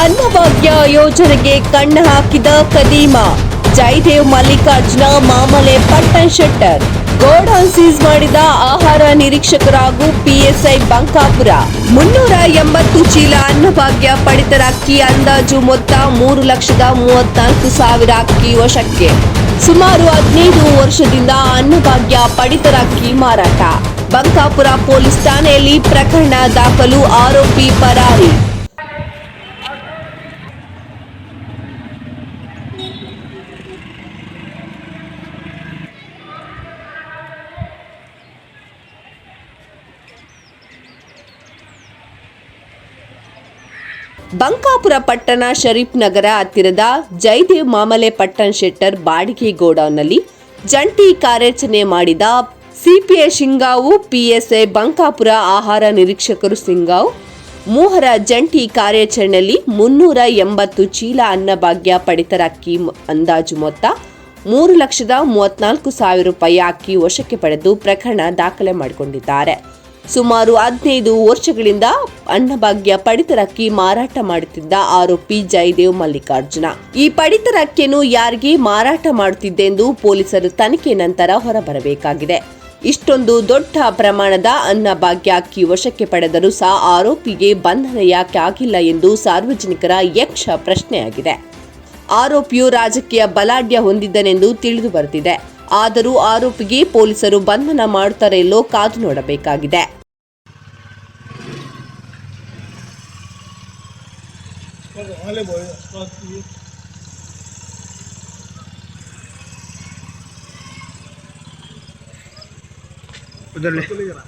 ಅನ್ನಭಾಗ್ಯ ಯೋಜನೆಗೆ ಕಣ್ಣು ಹಾಕಿದ ಕದೀಮ ಜಯದೇವ್ ಮಲ್ಲಿಕಾರ್ಜುನ ಮಾಮಲೆ ಪಟ್ಟಣ ಶೆಟ್ಟರ್. ಗೋಡೌನ್ ಸೀಸ್ ಮಾಡಿದ ಆಹಾರ ನಿರೀಕ್ಷಕರಾಗೂ ಪಿಎಸ್ಐ ಬಂಕಾಪುರ. ಮುನ್ನೂರ ಎಂಬತ್ತು ಚೀಲ ಅನ್ನಭಾಗ್ಯ ಪಡಿತರ ಅಕ್ಕಿ ಅಂದಾಜು ಮೊತ್ತ ಮೂರು ಲಕ್ಷದ ಮೂವತ್ನಾಲ್ಕು ಸಾವಿರ ಅಕ್ಕಿ ವಶಕ್ಕೆ. ಸುಮಾರು ಹದಿನೈದು ವರ್ಷದಿಂದ ಅನ್ನಭಾಗ್ಯ ಪಡಿತರ ಅಕ್ಕಿ ಮಾರಾಟ. ಬಂಕಾಪುರ ಪೊಲೀಸ್ ಠಾಣೆಯಲ್ಲಿ ಪ್ರಕರಣ ದಾಖಲು ಆರೋಪಿ ಪರಾರಿ. ಬಂಕಾಪುರ ಪಟ್ಟಣ ಶರೀಫ್ ನಗರ ಹತ್ತಿರದ ಜಯದೇವ್ ಮಾಮಲೆ ಪಟ್ಟಣ ಶೆಟ್ಟರ್ ಬಾಡಿಗೆ ಗೋಡೌನ್ನಲ್ಲಿ ಜಂಟಿ ಕಾರ್ಯಾಚರಣೆ ಮಾಡಿದ ಸಿಪಿಐ ಶಿಂಗಾವು ಪಿಎಸ್ಐ ಬಂಕಾಪುರ ಆಹಾರ ನಿರೀಕ್ಷಕರು ಸಿಂಗಾವ್ ಮೂವರ ಜಂಟಿ ಕಾರ್ಯಾಚರಣೆಯಲ್ಲಿ ಮುನ್ನೂರ ಎಂಬತ್ತು ಚೀಲ ಅನ್ನಭಾಗ್ಯ ಪಡಿತರ ಅಕ್ಕಿ ಅಂದಾಜು ಮೊತ್ತ ಮೂರು ಲಕ್ಷದ ಮೂವತ್ನಾಲ್ಕು ಸಾವಿರ ರೂಪಾಯಿ ಅಕ್ಕಿ ವಶಕ್ಕೆ ಪಡೆದು ಪ್ರಕರಣ ದಾಖಲೆ ಮಾಡಿಕೊಂಡಿದ್ದಾರೆ. ಸುಮಾರು ಹದಿನೈದು ವರ್ಷಗಳಿಂದ ಅನ್ನಭಾಗ್ಯ ಪಡಿತರ ಅಕ್ಕಿ ಮಾರಾಟ ಮಾಡುತ್ತಿದ್ದ ಆರೋಪಿ ಜಯದೇವ್ ಮಲ್ಲಿಕಾರ್ಜುನ. ಈ ಪಡಿತರ ಅಕ್ಕಿಯನ್ನು ಯಾರಿಗೆ ಮಾರಾಟ ಮಾಡುತ್ತಿದ್ದೆಂದು ಪೊಲೀಸರು ತನಿಖೆ ನಂತರ ಹೊರಬರಬೇಕಾಗಿದೆ. ಇಷ್ಟೊಂದು ದೊಡ್ಡ ಪ್ರಮಾಣದ ಅನ್ನಭಾಗ್ಯ ಅಕ್ಕಿ ವಶಕ್ಕೆ ಪಡೆದರೂ ಸಹ ಆರೋಪಿಗೆ ಬಂಧನ ಯಾಕೆ ಆಗಿಲ್ಲ ಎಂದು ಸಾರ್ವಜನಿಕರ ಯಕ್ಷ ಪ್ರಶ್ನೆಯಾಗಿದೆ. ಆರೋಪಿಯು ರಾಜಕೀಯ ಬಲಾಢ್ಯ ಹೊಂದಿದ್ದನೆಂದು ತಿಳಿದು ಬರುತ್ತಿದೆ. ಆದರೂ ಆರೋಪಿಗೆ ಪೊಲೀಸರು ಬಂಧನ ಮಾಡುತ್ತಾರೆ ಎಲ್ಲೋ ಕಾದು ನೋಡಬೇಕಾಗಿದೆ Vale, voy a aquí. उधर ले चले गया